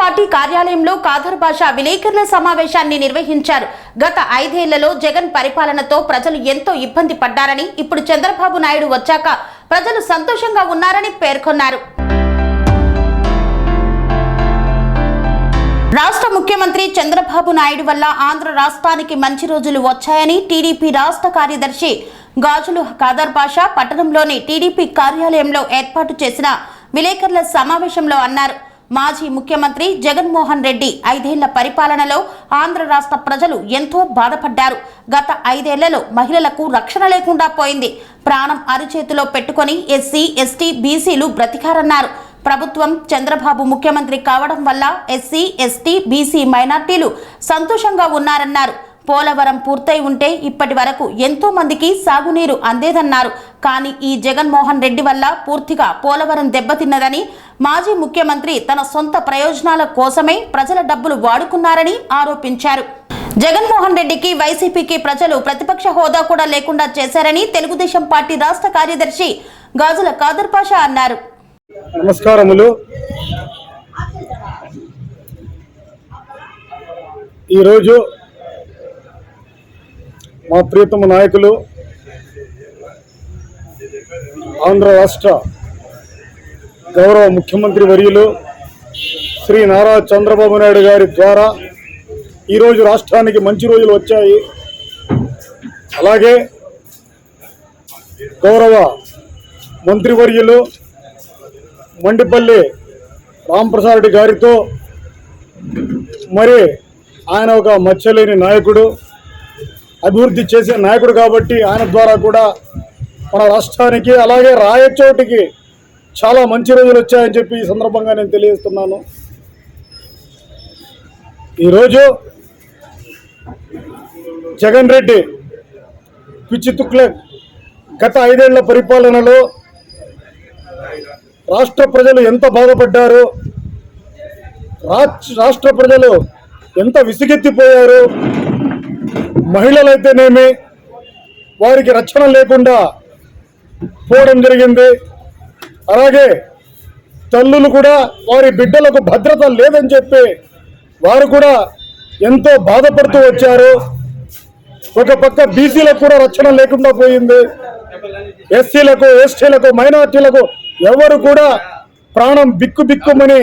Party కార్యాలయంలో కాదర్ భాష విలేకరుల సమావేశాన్ని నిర్వహించారు. గత ఐదేళ్ళలో జగన్ పరిపాలనతో ప్రజలు ఎంతో ఇబ్బంది పడ్డారని ఇప్పుడు చంద్రబాబు నాయుడు వచ్చాక ప్రజలు సంతోషంగా ఉన్నారని పేర్కొన్నారు. రాష్ట్ర ముఖ్యమంత్రి చంద్రబాబు నాయుడు వల్ల ఆంధ్ర రాష్ట్రానికి మంచి రోజులు వచ్చాయని టీడీపీ రాష్ట్ర కార్యదర్శి గాజులు ఖాదర్ పాషా పట్టణంలోని టీడీపీ కార్యాలయంలో ఏర్పాటు చేసిన విలేకరుల సమావేశంలో అన్నారు. మాజీ ముఖ్యమంత్రి జగన్మోహన్ రెడ్డి ఐదేళ్ళ పరిపాలనలో ఆంధ్ర రాష్ట్ర ప్రజలు ఎంతో బాధపడ్డారు. గత ఐదేళ్ళలో మహిళలకు రక్షణ లేకుండా పోయింది. ప్రాణం అరిచేతిలో పెట్టుకొని ఎస్సీ ఎస్టీ బీసీలు బ్రతికారన్నారు. ప్రభుత్వం చంద్రబాబు ముఖ్యమంత్రి కావడం వల్ల ఎస్సీ ఎస్టీ బీసీ మైనార్టీలు సంతోషంగా ఉన్నారన్నారు. పోలవరం పూర్తయి ఉంటే ఇప్పటి వరకు ఎంతో మందికి సాగునీరు అందేదన్నారు. కానీ ఈ జగన్మోహన్ రెడ్డి వల్ల పూర్తిగా పోలవరం దెబ్బతిన్నదని మాజీ ముఖ్యమంత్రి తన సొంత ప్రయోజనాల కోసమే ప్రజల డబ్బులు వాడుకున్నారని ఆరోపించారు. జగన్మోహన్ రెడ్డికి వైసీపీకి ప్రజలు ప్రతిపక్ష హోదా కూడా లేకుండా చేశారని తెలుగుదేశం పార్టీ రాష్ట్ర కార్యదర్శి గాజుల కాదర్ పాషా అన్నారు. నమస్కారములు. ఈరోజు మా ప్రియతమ నాయకులు ఆంధ్ర రాష్ట్ర గౌరవ ముఖ్యమంత్రి వర్యులు శ్రీ నారా చంద్రబాబు నాయుడు గారి ద్వారా ఈరోజు రాష్ట్రానికి మంచి రోజులు వచ్చాయి. అలాగే గౌరవ మంత్రివర్యులు మండిపల్లి రాంప్రసాద్ రెడ్డి గారితో మరి ఆయన ఒక మచ్చలేని నాయకుడు. అభివృద్ధి చేసే నాయకుడు కాబట్టి ఆయన ద్వారా కూడా మన రాష్ట్రానికి అలాగే రాయచోటికి చాలా మంచి రోజులు వచ్చాయని చెప్పి ఈ సందర్భంగా నేను తెలియజేస్తున్నాను. ఈరోజు జగన్ రెడ్డి పిచ్చితుక్లే గత ఐదేళ్ళ పరిపాలనలో రాష్ట్ర ప్రజలు ఎంత బాధపడ్డారు? రాష్ట్ర ప్రజలు ఎంత విసిగెత్తిపోయారు? మహిళలైతేనేమి వారికి రక్షణ లేకుండా పోవడం జరిగింది. అలాగే తల్లులు కూడా వారి బిడ్డలకు భద్రత లేదని చెప్పి వారు కూడా ఎంతో బాధపడుతూ వచ్చారు. ఒక పక్క బీసీలకు కూడా రక్షణ లేకుండా పోయింది. ఎస్సీలకు ఎస్టీలకు మైనార్టీలకు ఎవరు కూడా ప్రాణం బిక్కు బిక్కుమని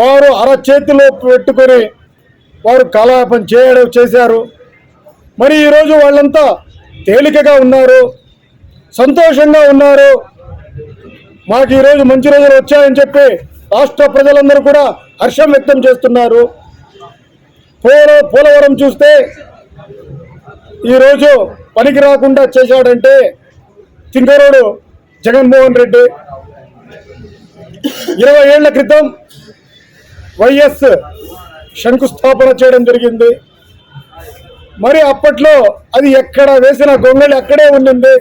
వారు అరచేతిలో పెట్టుకొని వారు కలాపం చేయడం చేశారు. మరి ఈరోజు వాళ్ళంతా తేలికగా ఉన్నారు సంతోషంగా ఉన్నారు. మాకు ఈరోజు మంచి రోజులు వచ్చాయని చెప్పి రాష్ట్ర ప్రజలందరూ కూడా హర్షం వ్యక్తం చేస్తున్నారు. పోల పోలవరం చూస్తే ఈరోజు పనికి రాకుండా చేశాడంటే తింగరోడు జగన్మోహన్ రెడ్డి. ఇరవై ఏళ్ళ క్రితం వైఎస్ శంకుస్థాపన చేయడం జరిగింది. మరి అప్పట్లో అది ఎక్కడ వేసిన గొంగళి అక్కడే ఉండింది.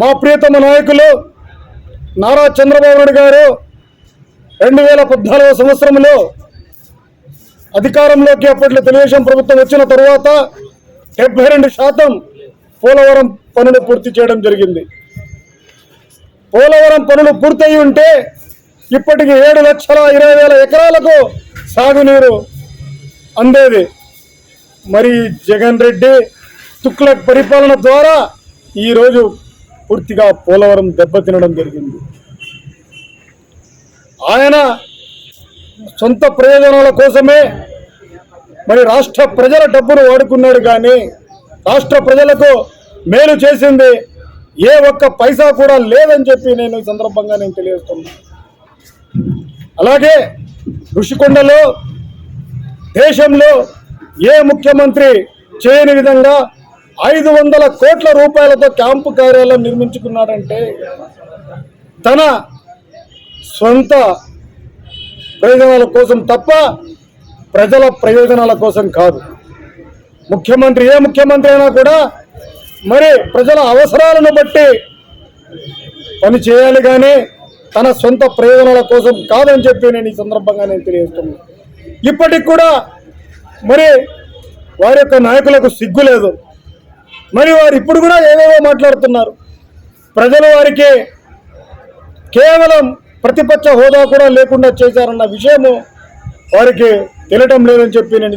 మా ప్రియతమ నాయకులు నారా చంద్రబాబు నాయుడు గారు రెండు వేల పద్నాలుగో సంవత్సరంలో అధికారంలోకి అప్పట్లో తెలుగుదేశం ప్రభుత్వం వచ్చిన తరువాత డెబ్బై రెండు శాతం పోలవరం పనులు పూర్తి చేయడం జరిగింది. పోలవరం పనులు పూర్తయి ఉంటే ఇప్పటికి ఏడు లక్షల ఇరవై వేల ఎకరాలకు సాగునీరు అందేది. మరి జగన్ రెడ్డి తుక్లక్ పరిపాలన ద్వారా ఈరోజు పూర్తిగా పోలవరం దెబ్బతినడం జరిగింది. ఆయన సొంత ప్రయోజనాల కోసమే మరి రాష్ట్ర ప్రజల డబ్బును వాడుకున్నాడు కానీ రాష్ట్ర ప్రజలకు మేలు చేసింది ఏ ఒక్క పైసా కూడా లేదని చెప్పి నేను ఈ సందర్భంగా నేను తెలియజేస్తున్నాను అలాగే ఋషికొండలో దేశంలో ఏ ముఖ్యమంత్రి చేయని విధంగా ఐదు వందల కోట్ల రూపాయలతో క్యాంపు కార్యాలయం నిర్మించుకున్నాడంటే తన సొంత ప్రయోజనాల కోసం తప్ప ప్రజల ప్రయోజనాల కోసం కాదు. ముఖ్యమంత్రి ఏ ముఖ్యమంత్రి అయినా కూడా మరి ప్రజల అవసరాలను బట్టి పని చేయాలి కానీ తన సొంత ప్రయోజనాల కోసం కాదని చెప్పి నేను ఈ సందర్భంగా నేను తెలియజేస్తున్నాను. ఇప్పటికి కూడా మరి వారి యొక్క నాయకులకు సిగ్గు లేదు. మరి వారు ఇప్పుడు కూడా ఏవేవో మాట్లాడుతున్నారు. ప్రజలు వారికి కేవలం ప్రతిపక్ష హోదా కూడా లేకుండా చేశారన్న విషయము వారికి తెలియటం లేదని చెప్పి నేను